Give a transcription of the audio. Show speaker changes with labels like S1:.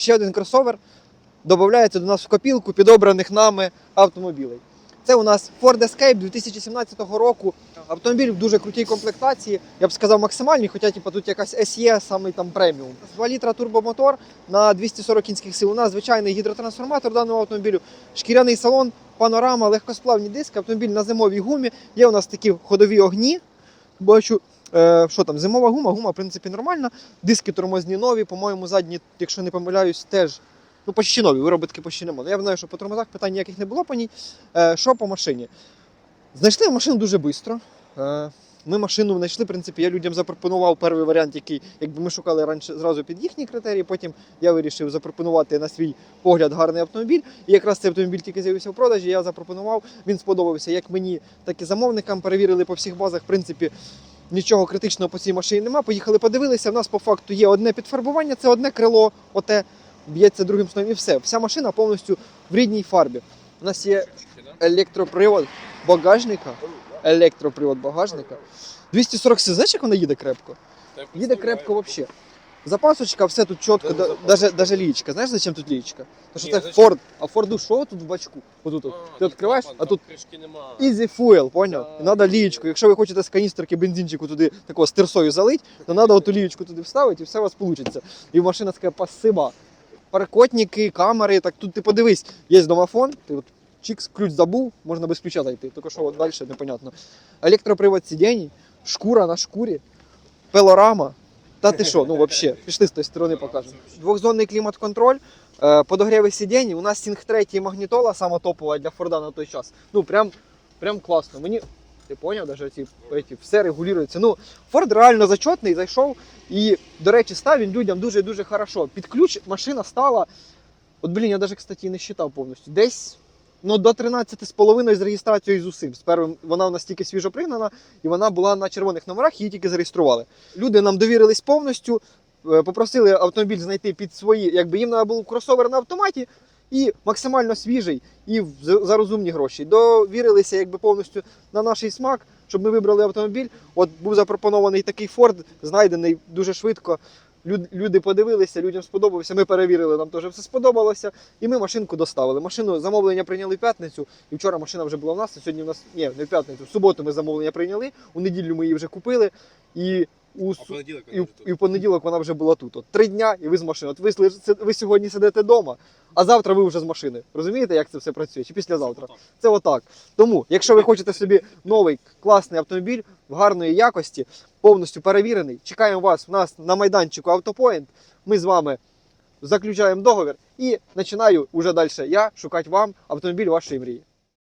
S1: Ще один кросовер додається до нас в копілку підобраних нами автомобілей. Це у нас Ford Escape 2017 року. Автомобіль в дуже крутій комплектації. Я б сказав максимальній, хоча типу, тут якась SE, самий там преміум. 2 літра турбомотор на 240 кінських сил. У нас звичайний гідротрансформатор даного автомобілю, шкіряний салон, панорама, легкосплавні диски, автомобіль на зимовій гумі. Є у нас такі ходові огні. Бачу, е, що там, зимова гума, гума, в принципі, нормальна. Диски тормозні нові, по-моєму, задні, якщо не помиляюсь, теж. Ну, почти нові, виробітки почти нема. Ну, Я знаю, що по тормозах питань ніяких не було по ній. Е, що по машині? Знайшли машину дуже швидко. Е, ми машину знайшли, в принципі, я людям запропонував перший варіант, який якби ми шукали раніше зразу під їхні критерії. Потім я вирішив запропонувати на свій погляд гарний автомобіль. І якраз цей автомобіль тільки з'явився в продажі. Я запропонував. Він сподобався як мені, так і замовникам. Перевірили по всіх базах. В принципі, нічого критичного по цій машині немає. Поїхали, подивилися. У нас по факту є одне підфарбування, це одне крило, оте б'ється другим слоєм і все. Вся машина повністю в рідній фарбі. У нас є електропривод багажника. Електропривод багажника. 240 сил. Знаєш, як вона їде крепко? Їде крепко взагалі. Запасочка, все тут чітко, да- даже, даже лієчка. Знаєш, зачем тут лієчка? Тому що
S2: Ні,
S1: це
S2: зачем?
S1: Ford, а Форду що тут в бачку? Отут. от. Ти відкриваєш, а тут
S2: кришки нема.
S1: Easy fuel, поняв?
S2: Да.
S1: І треба лієчку. Якщо ви хочете з каністерки бензинчику туди такого з тирсою залить, то треба оту лієчку туди вставити і все у вас вийде. І машина така пасиба. Паркотники, камери, так тут ти подивись, є домофон, ти от чікс, ключ забув, можна без ключа зайти. Тільки що от далі непонятно. Електропривод сидінь, шкура на шкурі, пелорама. Та ти що, ну взагалі, пішли з тої сторони покажемо. Двохзонний клімат-контроль, е, подогріви сидінь, у нас Сінг 3 магнітола, сама топова для Форда на той час. Ну прям, прям класно. Мені, ти поняв, даже ці, все регулюється. Ну, Форд реально зачетний, зайшов і, до речі, став він людям дуже-дуже хорошо. Під ключ машина стала, от блін, я навіть, кстати, не считав повністю. Десь ну, до 13,5 з реєстрацією з усім. З первим вона у нас тільки свіжо пригнана, і вона була на червоних номерах, її тільки зареєстрували. Люди нам довірились повністю, е, попросили автомобіль знайти під свої, якби їм треба був кросовер на автоматі. І максимально свіжий, і в- за розумні гроші. Довірилися якби повністю на наш смак, щоб ми вибрали автомобіль. От був запропонований такий Ford, знайдений дуже швидко. Люд- Люди подивилися, людям сподобався. Ми перевірили, нам теж все сподобалося. І ми машинку доставили. Машину замовлення прийняли в п'ятницю. І вчора машина вже була в нас. А сьогодні в нас ні, не в п'ятницю. В суботу ми замовлення прийняли. У неділю ми її вже купили. І у
S2: А понеділок
S1: і, і в понеділок вона вже була тут. От три дня, і ви з машини. От ви, ви сьогодні сидите вдома, а завтра ви вже з машини. Розумієте, як це все працює? Чи післязавтра? Це отак. Тому, якщо ви хочете собі новий класний автомобіль в гарної якості, повністю перевірений, чекаємо вас у нас на майданчику Автопоінт. Ми з вами заключаємо договір і починаю уже далі я шукати вам автомобіль вашої мрії.